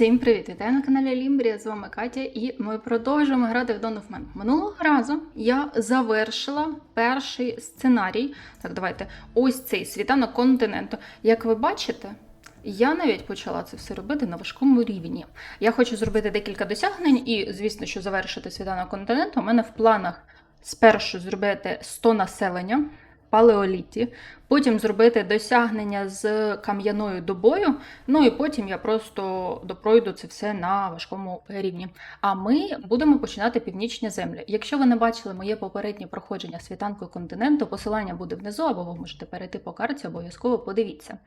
Всім привіт! Вітаю на каналі Лімбрія. З вами Катя, і ми продовжуємо грати в Dawn. Минулого разу я завершила перший сценарій. Так, давайте. Ось цей світанок континенту. Як ви бачите, я навіть почала це все робити на важкому рівні. Я хочу зробити декілька досягнень, і, звісно, що завершити світанок континенту. У мене в планах спершу зробити 100 населення палеоліті, потім зробити досягнення з кам'яною добою. Ну і потім я просто допройду це все на важкому рівні. А ми будемо починати північні землі. Якщо ви не бачили моє попереднє проходження світанкою континенту, посилання буде внизу, або ви можете перейти по карті, обов'язково подивіться.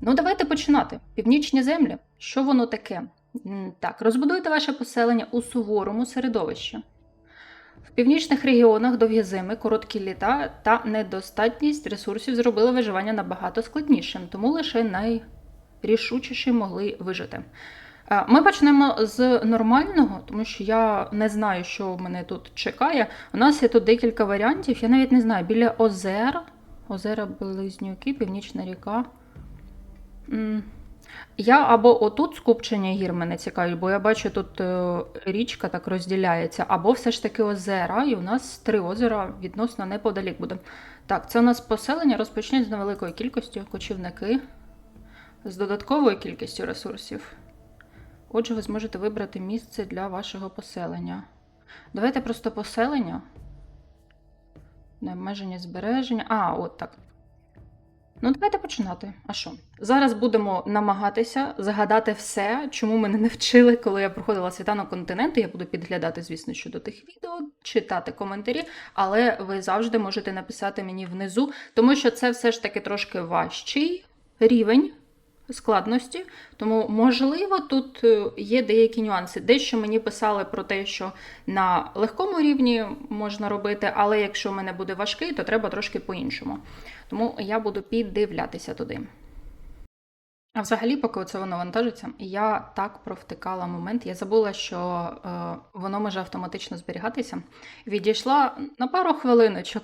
Ну, давайте починати. Північні землі. Що воно таке? Так, розбудуйте ваше поселення у суворому середовищі. В північних регіонах довгі зими, короткі літа та недостатність ресурсів зробили виживання набагато складнішим, тому лише найрішучіші могли вижити. Е, Ми почнемо з нормального, тому що я не знаю, що мене тут чекає. У нас є тут декілька варіантів. Я навіть не знаю, біля озер, озера Близнюки, Північна ріка. Я або отут скупчення гір мене цікавить, бо я бачу, тут е, річка так розділяється, або все ж таки озера, і у нас три озера відносно неподалік буде. Так, це у нас поселення розпочнуть з невеликої кількості кочівники з додатковою кількістю ресурсів. Отже, ви зможете вибрати місце для вашого поселення. Давайте просто поселення. Необмежені збереження. А, от так. Ну, давайте починати. А що? Зараз будемо намагатися загадати все, чому мене не вчили, коли я проходила світанок континенту. Я буду підглядати, звісно, щодо тих відео, читати коментарі, але ви завжди можете написати мені внизу, тому що це все ж таки трошки важчий рівень складності. Тому, можливо, тут е, є деякі нюанси. Дещо мені писали про те, що на легкому рівні можна робити, але якщо в мене буде важкий, то треба трошки по-іншому. Тому я буду піддивлятися туди. А взагалі, поки це воно вантажиться, я так провтикала момент. Я забула, що е, воно може автоматично зберігатися. Відійшла на пару хвилиночок.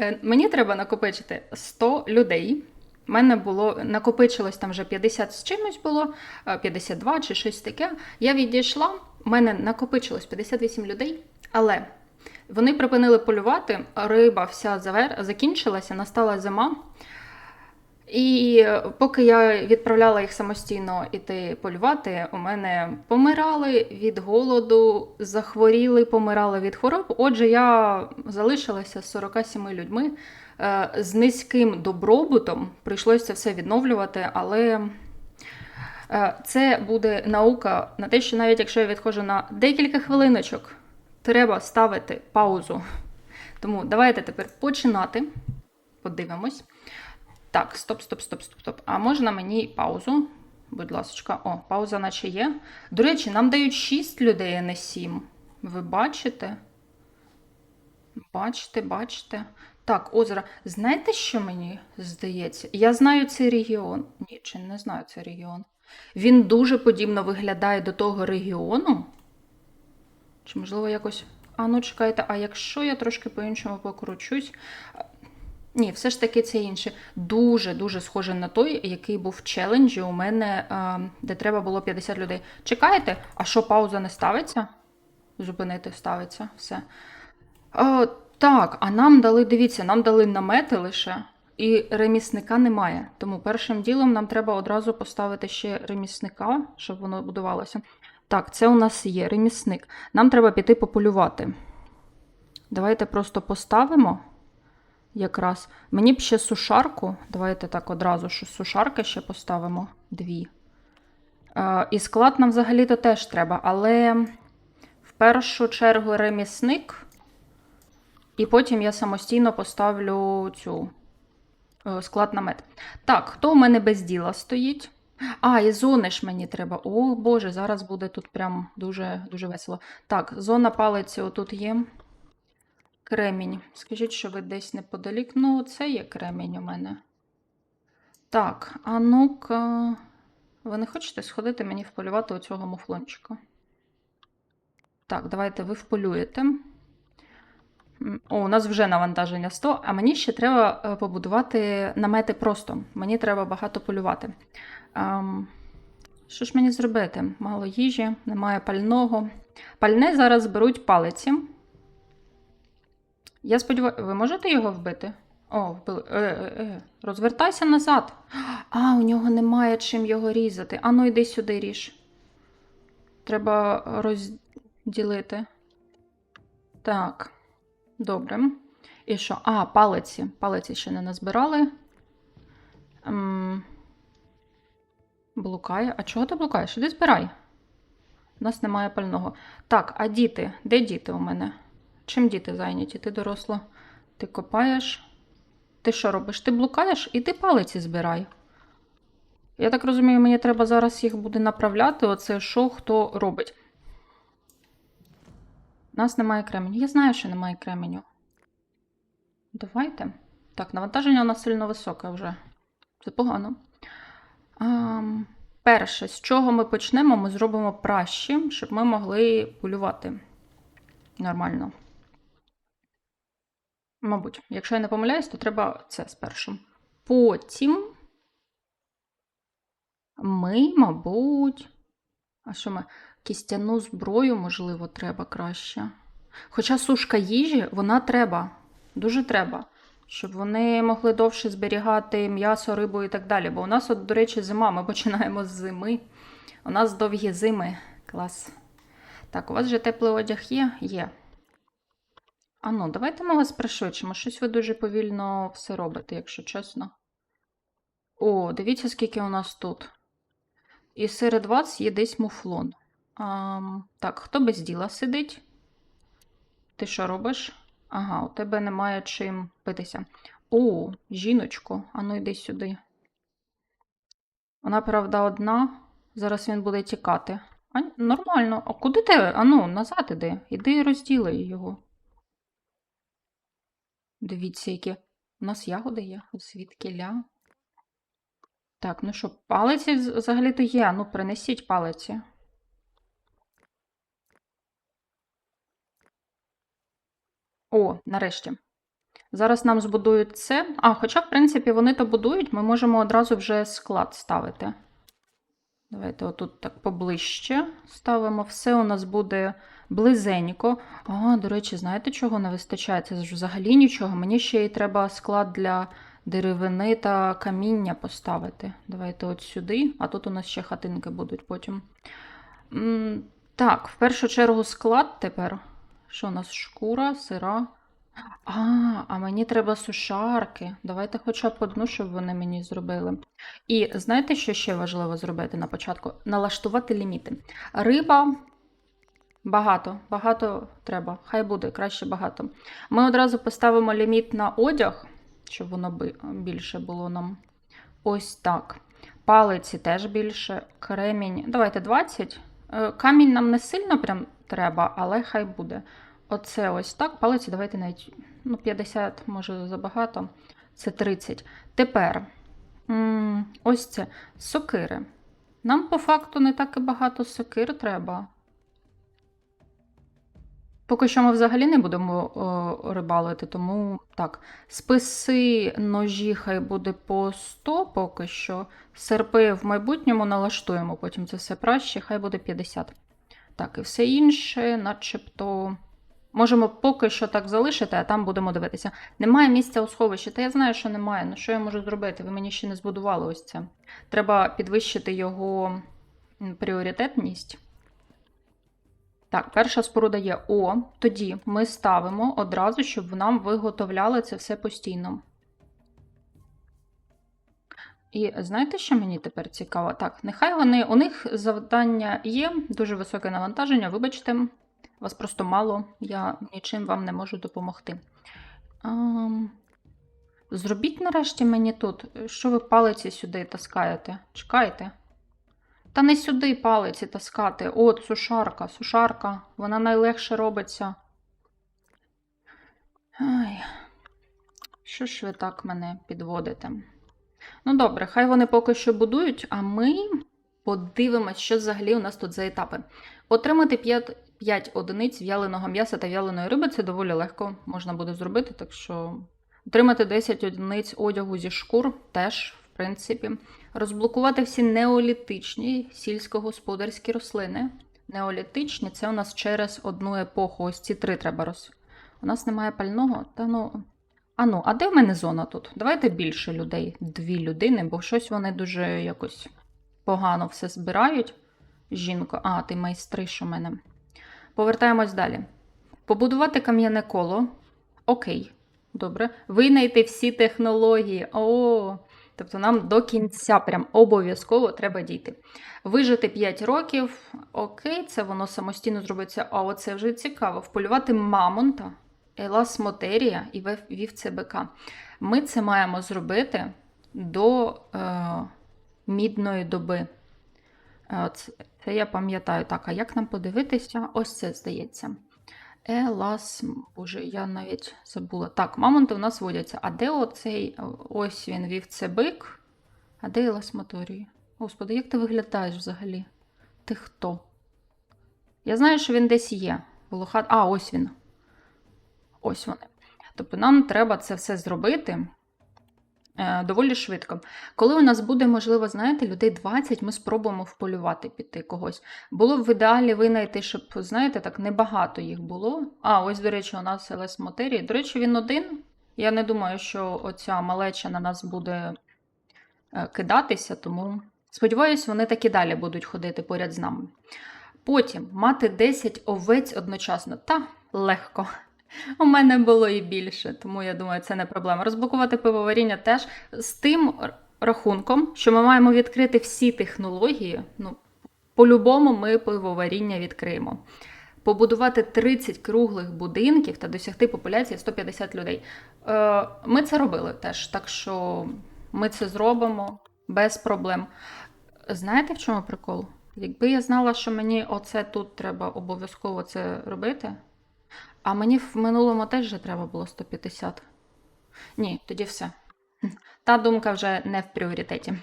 Е, мені треба накопичити 100 людей. У мене було накопичилось там вже 50 з чимось було, е, 52 чи щось таке. Я відійшла, у мене накопичилось 58 людей, але вони припинили полювати, риба вся завер... закінчилася, настала зима. І е, поки я відправляла їх самостійно іти полювати, у мене помирали від голоду, захворіли, помирали від хвороб. Отже, я залишилася з 47 людьми е, з низьким добробутом. Прийшлося це все відновлювати, але е, це буде наука на те, що навіть якщо я відходжу на декілька хвилиночок, треба ставити паузу. Тому давайте тепер починати. Подивимось. Так, стоп, стоп, стоп, стоп, стоп. А можна мені паузу? Будь ласка, о, пауза наче є. До речі, нам дають 6 людей, а не 7. Ви бачите? Бачите, бачите. Так, озеро. Знаєте, що мені здається? Я знаю цей регіон. Ні, чи не знаю цей регіон. Він дуже подібно виглядає до того регіону. Чи, можливо, якось. А ну, чекайте, а якщо я трошки по-іншому покручусь. Ні, все ж таки це інше. Дуже-дуже схоже на той, який був в челенджі у мене, де треба було 50 людей. Чекаєте? А що пауза не ставиться? Зупинити ставиться, все. Е, так, а нам дали, дивіться, нам дали намети лише, і ремісника немає. Тому першим ділом нам треба одразу поставити ще ремісника, щоб воно будувалося. Так, це у нас є ремісник. Нам треба піти пополювати. Давайте просто поставимо якраз. Мені б ще сушарку. Давайте так одразу, що сушарки ще поставимо дві. Е, і склад нам взагалі-то теж треба, але в першу чергу ремісник. І потім я самостійно поставлю цю е, склад намет. Так, хто у мене без діла стоїть? А, і зони ж мені треба. О, Боже, зараз буде тут прям дуже, дуже весело. Так, зона палиці отут є. Кремінь. Скажіть, що ви десь неподалік. Ну, це є кремінь у мене. Так, а ну-ка. Ви не хочете сходити мені вполювати оцього муфлончика? Так, давайте ви вполюєте. О, у нас вже навантаження 100, а мені ще треба е, побудувати намети просто. Мені треба багато полювати. Ем, Що ж мені зробити? Мало їжі, немає пального. Пальне зараз беруть палиці. Я сподіваюся, ви можете його вбити? О, вбили. Е, е, е. Розвертайся назад. А, у нього немає чим його різати. Ану, йди сюди ріж. Треба розділити. Так. Добре. І що? А, палиці. Палиці ще не назбирали. Ем... Блукає. А чого ти блукаєш? Іди збирай. У нас немає пального. Так, а діти? Де діти у мене? Чим діти зайняті? Ти доросла? Ти копаєш? Ти що робиш? Ти блукаєш і ти палиці збирай. Я так розумію, мені треба зараз їх буде направляти. Оце що хто робить. У нас немає кременю. Я знаю, що немає кременю. Давайте. Так, навантаження у нас сильно високе вже. Це погано. А, перше, з чого ми почнемо, ми зробимо пращі, щоб ми могли полювати нормально. Мабуть, якщо я не помиляюсь, то треба це спершу. Потім ми, мабуть. А що ми? Кістяну зброю, можливо, треба краще. Хоча сушка їжі, вона треба. Дуже треба. Щоб вони могли довше зберігати м'ясо, рибу і так далі. Бо у нас, от, до речі, зима, ми починаємо з зими. У нас довгі зими. Клас. Так, у вас же теплий одяг є? Є. А ну, давайте ми вас пришвидшимо. Щось ви дуже повільно все робите, якщо чесно. О, дивіться, скільки у нас тут. І серед вас є десь муфлон. А, так, хто без діла сидить? Ти що робиш? Ага, у тебе немає чим питися. О, жіночко, ану йди сюди. Вона, правда, одна. Зараз він буде тікати. А, нормально. А куди ти? Ану, назад іди. Іди розділи його. Дивіться, які. У нас ягоди є. Звідкиля. Так, ну що, палиці взагалі-то є. Ну, принесіть палиці. О, нарешті. Зараз нам збудують це. А, хоча, в принципі, вони то будують, ми можемо одразу вже склад ставити. Давайте отут так поближче ставимо. Все у нас буде близенько. А, до речі, знаєте, чого не вистачає? Це ж взагалі нічого. Мені ще й треба склад для деревини та каміння поставити. Давайте от сюди, а тут у нас ще хатинки будуть потім. Так, в першу чергу склад тепер. Що у нас? Шкура, сира. А, а мені треба сушарки. Давайте хоча б одну, щоб вони мені зробили. І знаєте, що ще важливо зробити на початку? Налаштувати ліміти. Риба багато, багато треба. Хай буде краще багато. Ми одразу поставимо ліміт на одяг, щоб воно більше було нам. Ось так. Палиці теж більше. Кремінь. Давайте 20. Е, Камінь нам не сильно прям треба, але хай буде. Оце ось так. Палиці давайте навіть ну, 50, може забагато. Це 30. Тепер ось це сокири. Нам по факту не так і багато сокир треба. Поки що ми взагалі не будемо о, рибалити, тому так. Списи ножі хай буде по 100 поки що. Серпи в майбутньому налаштуємо, потім це все краще, хай буде 50. Так, і все інше, начебто. Можемо поки що так залишити, а там будемо дивитися. Немає місця у сховищі. Та я знаю, що немає. Ну що я можу зробити? Ви мені ще не збудували ось це. Треба підвищити його пріоритетність. Так, перша споруда є О. Тоді ми ставимо одразу, щоб нам виготовляли це все постійно. І знаєте, що мені тепер цікаво? Так, нехай вони, у них завдання є, дуже високе навантаження, вибачте, вас просто мало, я нічим вам не можу допомогти. Ам, Зробіть нарешті мені тут, що ви палиці сюди таскаєте? Чекайте. Та не сюди палиці таскати. От, сушарка, сушарка. Вона найлегше робиться. Ай, що ж ви так мене підводите? Ну, добре, хай вони поки що будують, а ми подивимось, що взагалі у нас тут за етапи. Отримати 5, 5 одиниць в'яленого м'яса та в'яленої риби це доволі легко можна буде зробити, так що отримати 10 одиниць одягу зі шкур теж, принципі. Розблокувати всі неолітичні сільськогосподарські рослини. Неолітичні це у нас через одну епоху. Ось ці три треба роз. У нас немає пального. Та ну. А ну, а де в мене зона тут? Давайте більше людей. Дві людини, бо щось вони дуже якось погано все збирають. Жінка, а, ти майстриш у мене. Повертаємось далі. Побудувати кам'яне коло. Окей, добре. Винайти всі технології. О, тобто нам до кінця прям обов'язково треба дійти. Вижити 5 років. Окей, це воно самостійно зробиться. А оце вже цікаво. Вполювати мамонта, еласмотерія і вівцебика. Ми це маємо зробити до е, мідної доби. Е, це я пам'ятаю. Так, а як нам подивитися? Ось це здається. Елас, боже, я навіть забула. Так, мамонти у нас водяться. А де оцей? Ось він вів це бик? А де еласмоторії? Господи, як ти виглядаєш взагалі? Ти хто? Я знаю, що він десь є. Волохат... А, ось він. Ось вони. Тобто нам треба це все зробити е, доволі швидко. Коли у нас буде, можливо, знаєте, людей 20, ми спробуємо вполювати піти когось. Було б в ідеалі винайти, щоб, знаєте, так небагато їх було. А, ось, до речі, у нас ЛС Мотерії. До речі, він один. Я не думаю, що оця малеча на нас буде е, кидатися, тому сподіваюсь, вони так і далі будуть ходити поряд з нами. Потім мати 10 овець одночасно. Та легко. У мене було і більше, тому я думаю, це не проблема. Розблокувати пивоваріння теж з тим рахунком, що ми маємо відкрити всі технології. Ну, по-любому ми пивоваріння відкриємо. Побудувати 30 круглих будинків та досягти популяції 150 людей. Е, ми це робили теж, так що ми це зробимо без проблем. Знаєте, в чому прикол? Якби я знала, що мені оце тут треба обов'язково це робити, а мені в минулому теж же треба було 150. Ні, тоді все. Та думка вже не в пріоритеті.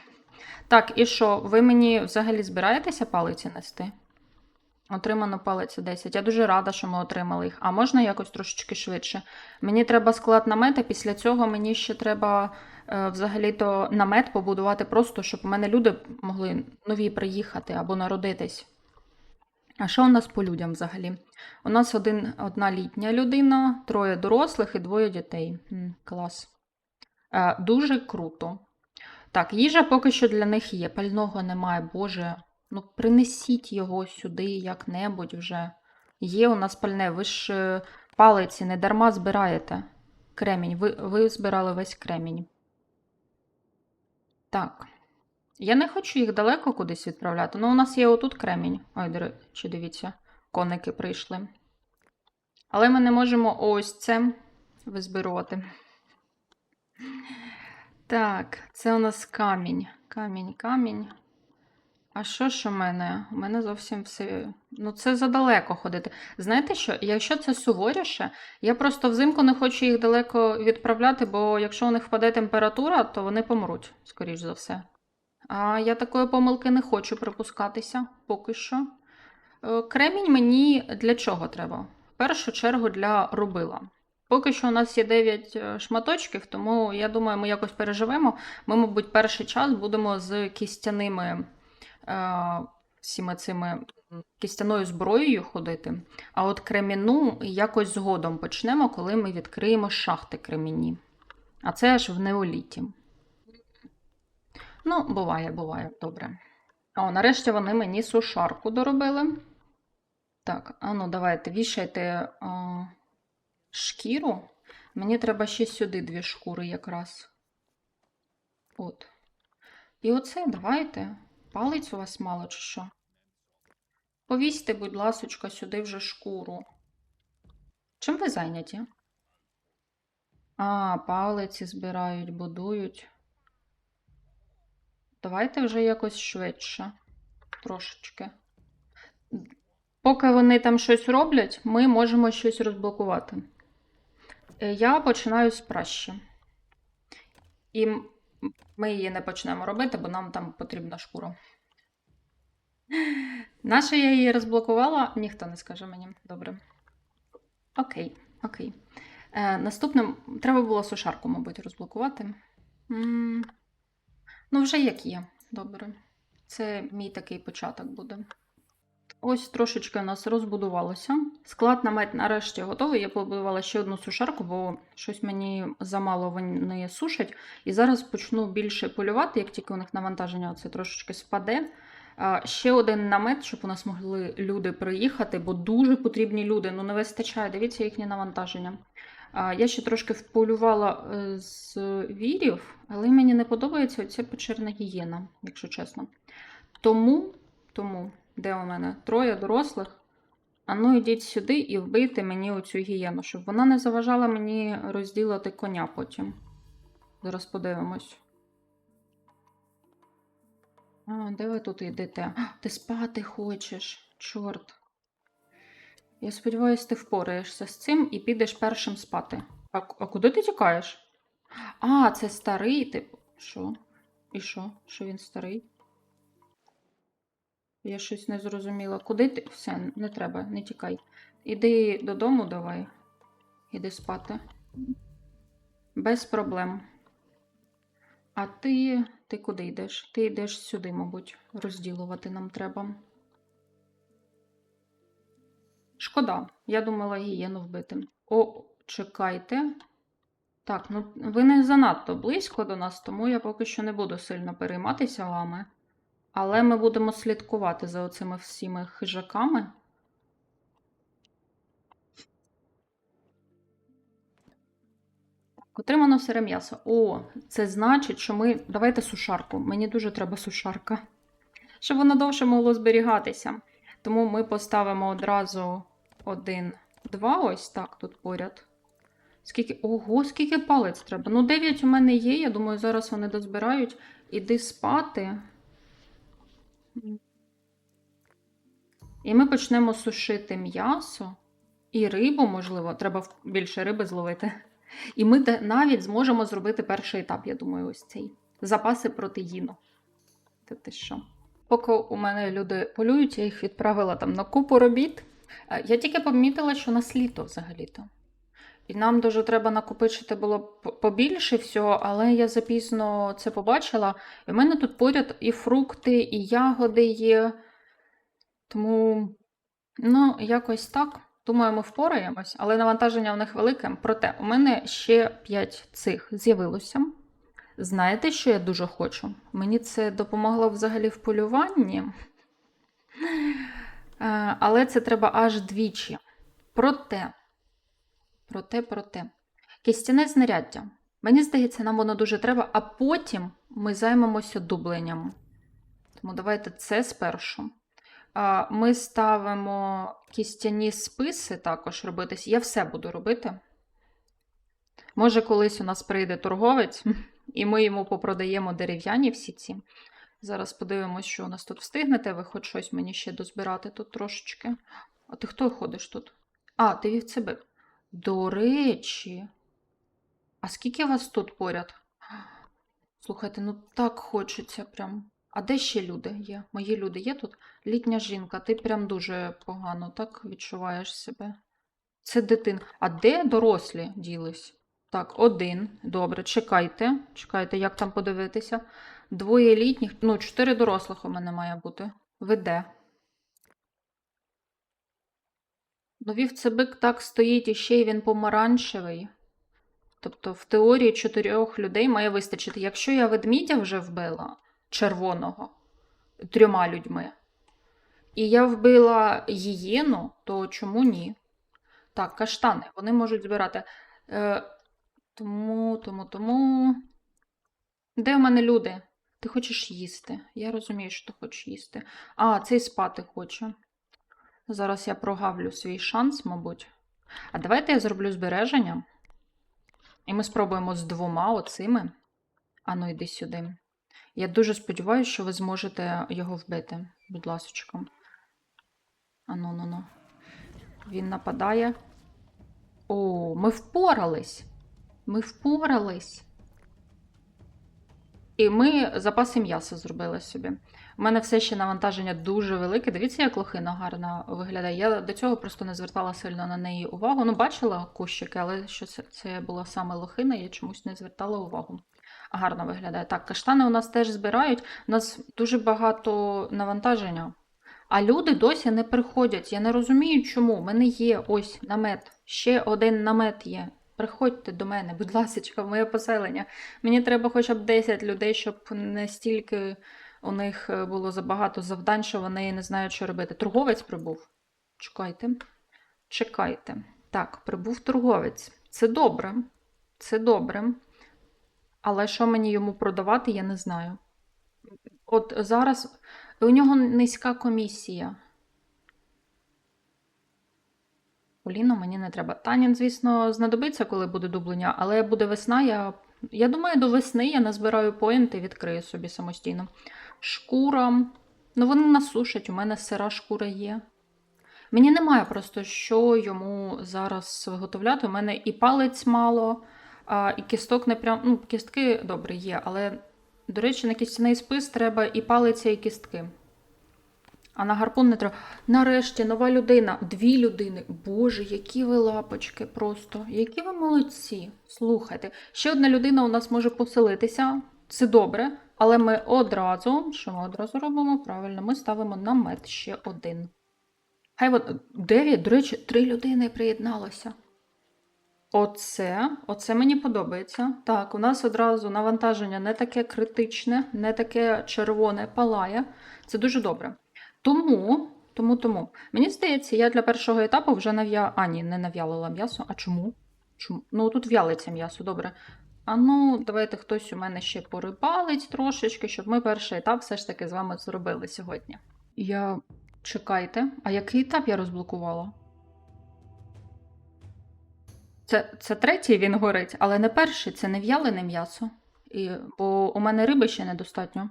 Так, і що, ви мені взагалі збираєтеся палиці нести? Отримано палиці 10. Я дуже рада, що ми отримали їх. А можна якось трошечки швидше? Мені треба склад намета, після цього мені ще треба е, взагалі-то намет побудувати просто, щоб у мене люди могли нові приїхати або народитись. А що у нас по людям взагалі? У нас один, одна літня людина, троє дорослих і двоє дітей. Клас. Е, дуже круто. Так, їжа поки що для них є. Пального немає, Боже. Ну, принесіть його сюди як-небудь вже. Є у нас пальне, ви ж е, палиці не дарма збираєте. Кремінь. Ви, ви збирали весь кремінь. Так. Я не хочу їх далеко кудись відправляти. Ну, у нас є отут кремінь. Ой, до дивіться, коники прийшли. Але ми не можемо ось це визбирувати. Так, це у нас камінь. Камінь, камінь. А що ж у мене? У мене зовсім все. Ну, це задалеко ходити. Знаєте що? Якщо це суворіше, я просто взимку не хочу їх далеко відправляти, бо якщо у них впаде температура, то вони помруть, скоріш за все. А я такої помилки не хочу припускатися поки що. Е, Кремінь мені для чого треба? В першу чергу для рубила. Поки що у нас є 9 шматочків, тому я думаю, ми якось переживемо. Ми, мабуть, перший час будемо з кістяними е, всіми цими кістяною зброєю ходити. А от креміну якось згодом почнемо, коли ми відкриємо шахти кремінні. А це аж в неоліті. Ну, буває, буває, добре. О, нарешті вони мені сушарку доробили. Так, а ну давайте вішайте а, шкіру. Мені треба ще сюди дві шкури якраз. От. І оце давайте. Палець у вас мало чи що? Повісьте, будь ласочка, сюди вже шкуру. Чим ви зайняті? А, палиці збирають, будують. Давайте вже якось швидше. Трошечки. Поки вони там щось роблять, ми можемо щось розблокувати. Е, Я починаю з пращі. І ми її не почнемо робити, бо нам там потрібна шкура. Наша я її розблокувала, ніхто не скаже мені. Добре. Окей, окей. Е, наступним треба було сушарку, мабуть, розблокувати. М, Ну, вже як є. Добре. Це мій такий початок буде. Ось трошечки у нас розбудувалося. Склад намет нарешті готовий. Я побудувала ще одну сушарку, бо щось мені замало вони сушать. І зараз почну більше полювати, як тільки у них навантаження це трошечки спаде. Ще один намет, щоб у нас могли люди приїхати, бо дуже потрібні люди. Ну не вистачає. Дивіться їхнє навантаження. Я ще трошки вполювала е, з вірів, але мені не подобається оця печерна гієна, якщо чесно. Тому, тому, де у мене троє дорослих. А ну йдіть сюди і вбийте мені оцю гієну, щоб вона не заважала мені розділити коня потім. Зараз подивимось. А, де ви тут йдете? А, ти спати хочеш, чорт. Я сподіваюся, ти впораєшся з цим і підеш першим спати. А, а куди ти тікаєш? А, це старий, типу. Що? І що? Що він старий? Я щось не зрозуміла. Куди ти? Все, не треба, не тікай. Іди додому давай. Іди спати. Без проблем. А ти. Ти куди йдеш? Ти йдеш сюди, мабуть. Розділувати нам треба. Шкода, я думала гієну вбити. О, чекайте. Так, ну ви не занадто близько до нас, тому я поки що не буду сильно перейматися вами. Але ми будемо слідкувати за оцими всіми хижаками. Отримано сире м'ясо. О, це значить, що ми. Давайте сушарку. Мені дуже треба сушарка. Щоб воно довше могло зберігатися. Тому ми поставимо одразу один, два, ось так тут поряд. Скільки. Ого, скільки палець треба. Ну, 9 у мене є. Я думаю, зараз вони дозбирають. Іди спати. І ми почнемо сушити м'ясо і рибу, можливо, треба більше риби зловити. І ми навіть зможемо зробити перший етап, я думаю, ось цей. Запаси протеїну. Та ти що? Поки у мене люди полюють, я їх відправила там на купу робіт. Е, Я тільки помітила, що у нас літо взагалі-то. І нам дуже треба накопичити було побільше всього, але я запізно це побачила. І в мене тут поряд і фрукти, і ягоди є. Тому, ну, якось так. Думаю, ми впораємось, але навантаження в них велике. Проте, у мене ще 5 цих з'явилося. Знаєте, що я дуже хочу? Мені це допомогло взагалі в полюванні. Е, Але це треба аж двічі. Проте, проте, проте. Кістяне знаряддя. Мені здається, нам воно дуже треба, а потім ми займемося дубленням. Тому давайте це спершу. Ми ставимо кістяні списи також робитись. Я все буду робити. Може, колись у нас прийде торговець, і ми йому попродаємо дерев'яні всі ці. Зараз подивимось, що у нас тут встигнете. Ви хоч щось мені ще дозбирати тут трошечки. А ти хто ходиш тут? А, ти вівцебик. До речі. А скільки вас тут поряд? Слухайте, ну так хочеться прям. А де ще люди є? Мої люди є тут? Літня жінка, ти прям дуже погано так відчуваєш себе. Це дитина. А де дорослі ділись? Так, один. Добре, чекайте. Чекайте, як там подивитися. Двоє літніх, ну, чотири дорослих у мене має бути. Ви де? Ну, вівцебик так стоїть, і ще й він помаранчевий. Тобто, в теорії чотирьох людей має вистачити. Якщо я ведмідя вже вбила червоного трьома людьми, і я вбила гієну, то чому ні? Так, каштани, вони можуть збирати. Е, тому, тому, тому. Де в мене люди? Ти хочеш їсти. Я розумію, що ти хочеш їсти. А, цей спати хоче. Зараз я прогавлю свій шанс, мабуть. А давайте я зроблю збереження. І ми спробуємо з двома оцими. Ану, йди сюди. Я дуже сподіваюся, що ви зможете його вбити. Будь ласочка. Ану, ну, ну. Він нападає. О, ми впорались. Ми впорались. І ми запаси м'яса зробили собі. У мене все ще навантаження дуже велике. Дивіться, як лохина гарно виглядає. Я до цього просто не звертала сильно на неї увагу. Ну, бачила кущики, але що це, це була саме лохина, я чомусь не звертала увагу. Гарно виглядає. Так, каштани у нас теж збирають. У нас дуже багато навантаження. А люди досі не приходять. Я не розумію, чому. У мене є ось намет. Ще один намет є. Приходьте до мене, будь ласка, в моє поселення. Мені треба хоча б 10 людей, щоб не стільки у них е, було забагато завдань, що вони не знають, що робити. Торговець прибув. Чекайте. Чекайте. Так, прибув торговець. Це добре. Це добре. Але що мені йому продавати, я не знаю. От зараз у нього низька комісія. Поліно мені не треба. Танін, звісно, знадобиться, коли буде дублення, але буде весна. Я, я думаю, до весни я назбираю поінти і відкрию собі самостійно. Шкура. Ну, вони насушать, у мене сира шкура є. Мені немає просто що йому зараз виготовляти. У мене і палець мало, а, і кісток не прям. Ну, кістки добре є, але, до речі, на кістяний спис треба і палиця, і кістки. А на гарпун не треба. Нарешті нова людина. Дві людини. Боже, які ви лапочки просто. Які ви молодці. Слухайте. Ще одна людина у нас може поселитися. Це добре. Але ми одразу, що ми одразу робимо? Правильно, ми ставимо намет ще один. Хай от дев'ять, до речі, три людини приєдналося. Оце, оце мені подобається. Так, у нас одразу навантаження не таке критичне, не таке червоне палає. Це дуже добре. Тому, тому, тому. Мені здається, я для першого етапу вже нав'я... А, ні, не нав'ялила м'ясо. А чому? чому? Ну, тут в'ялиться м'ясо, добре. А ну, давайте хтось у мене ще порибалить трошечки, щоб ми перший етап все ж таки з вами зробили сьогодні. Я. Чекайте, а який етап я розблокувала? Це, це третій він горить, але не перший, це не в'ялене м'ясо. І, бо у мене риби ще недостатньо.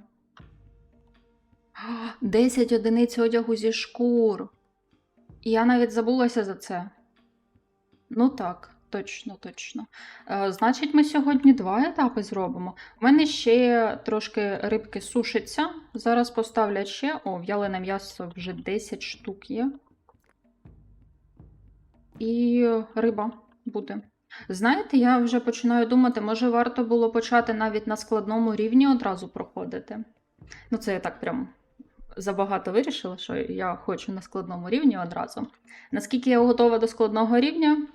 10 одиниць одягу зі шкур. Я навіть забулася за це. Ну так, точно, точно. Е, значить, ми сьогодні два етапи зробимо. У мене ще трошки рибки сушиться. Зараз поставлять ще. О, в'ялене м'ясо вже 10 штук є. І риба буде. Знаєте, я вже починаю думати, може варто було почати навіть на складному рівні одразу проходити. Ну, це я так прям забагато вирішила, що я хочу на складному рівні одразу. Наскільки я готова до складного рівня,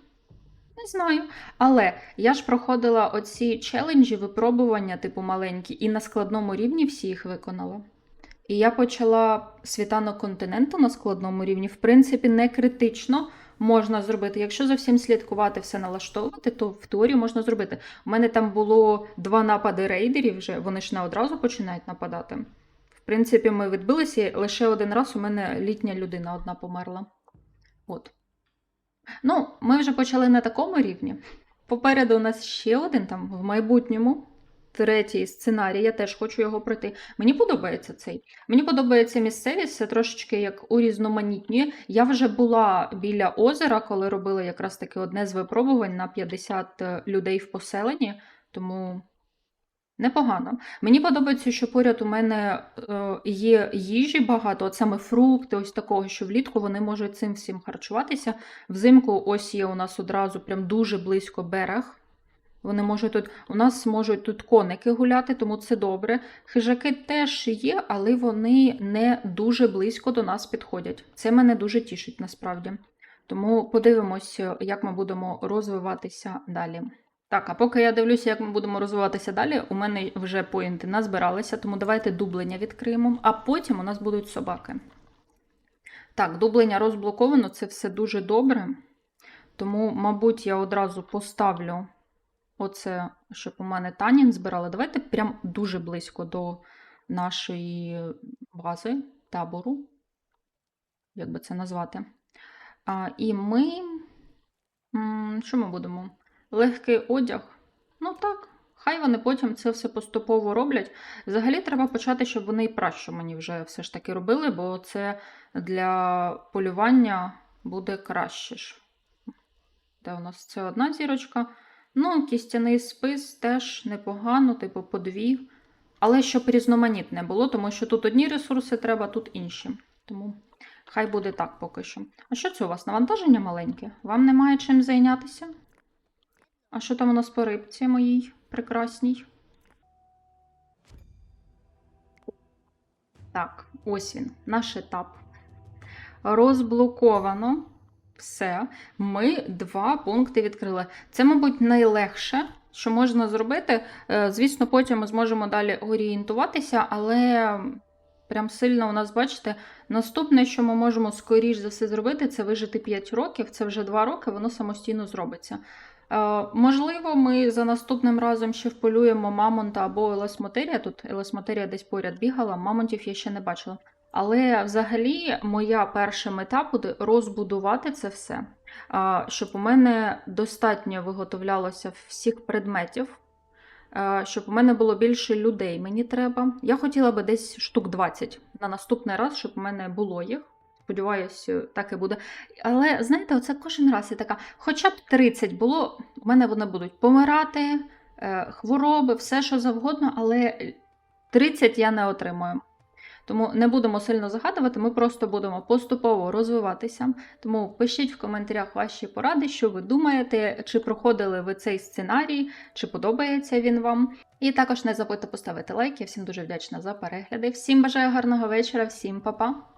не знаю. Але я ж проходила оці челенджі, випробування, типу маленькі, і на складному рівні всі їх виконала. І я почала світанок континенту на складному рівні, в принципі, не критично можна зробити. Якщо за всім слідкувати, все налаштовувати, то в теорії можна зробити. У мене там було два напади рейдерів вже, вони ж не одразу починають нападати. Принципі, ми відбилися, лише один раз у мене літня людина одна померла. От. Ну, ми вже почали на такому рівні. Попереду у нас ще один там в майбутньому. Третій сценарій, я теж хочу його пройти. Мені подобається цей. Мені подобається місцевість, це трошечки як урізноманітнює. Я вже була біля озера, коли робила якраз таки одне з випробувань на 50 людей в поселенні, тому непогано. Мені подобається, що поряд у мене е, є їжі багато, от саме фрукти, ось такого, що влітку вони можуть цим всім харчуватися. Взимку ось є у нас одразу прям дуже близько берег. Вони можуть тут, у нас можуть тут коники гуляти, тому це добре. Хижаки теж є, але вони не дуже близько до нас підходять. Це мене дуже тішить насправді. Тому подивимося, як ми будемо розвиватися далі. Так, а поки я дивлюся, як ми будемо розвиватися далі, у мене вже поінти назбиралися, тому давайте дублення відкриємо, а потім у нас будуть собаки. Так, дублення розблоковано, це все дуже добре. Тому, мабуть, я одразу поставлю. Оце, щоб у мене танін збирали. Давайте прям дуже близько до нашої бази, табору, як би це назвати. А, І ми. Що ми будемо? Легкий одяг. Ну так, хай вони потім це все поступово роблять. Взагалі треба почати, щоб вони і пращо мені вже все ж таки робили, бо це для полювання буде краще ж. Де у нас це одна зірочка. Ну, кістяний спис теж непогано, типу по дві. Але щоб різноманітне було, тому що тут одні ресурси треба, тут інші. Тому хай буде так поки що. А що це у вас? Навантаження маленьке? Вам немає чим зайнятися? А що там у нас по рибці моїй прекрасній? Так, ось він, наш етап. Розблоковано все. Ми два пункти відкрили. Це, мабуть, найлегше, що можна зробити. Е, звісно, потім ми зможемо далі орієнтуватися, але прям сильно у нас, бачите, наступне, що ми можемо скоріш за все зробити, це вижити 5 років. Це вже 2 роки, воно самостійно зробиться. Е, Можливо, ми за наступним разом ще вполюємо мамонта або елесмотерія. Тут елесмотерія десь поряд бігала, мамонтів я ще не бачила. Але взагалі моя перша мета буде розбудувати це все, щоб у мене достатньо виготовлялося всіх предметів, щоб у мене було більше людей. Мені треба. Я хотіла би десь штук 20 на наступний раз, щоб у мене було їх. Сподіваюсь, так і буде. Але знаєте, оце кожен раз я така, хоча б 30 було, у мене вони будуть помирати, е, хвороби, все що завгодно, але 30 я не отримую. Тому не будемо сильно загадувати, ми просто будемо поступово розвиватися. Тому пишіть в коментарях ваші поради, що ви думаєте, чи проходили ви цей сценарій, чи подобається він вам. І також не забудьте поставити лайк. Я всім дуже вдячна за перегляди. Всім бажаю гарного вечора, всім па-па!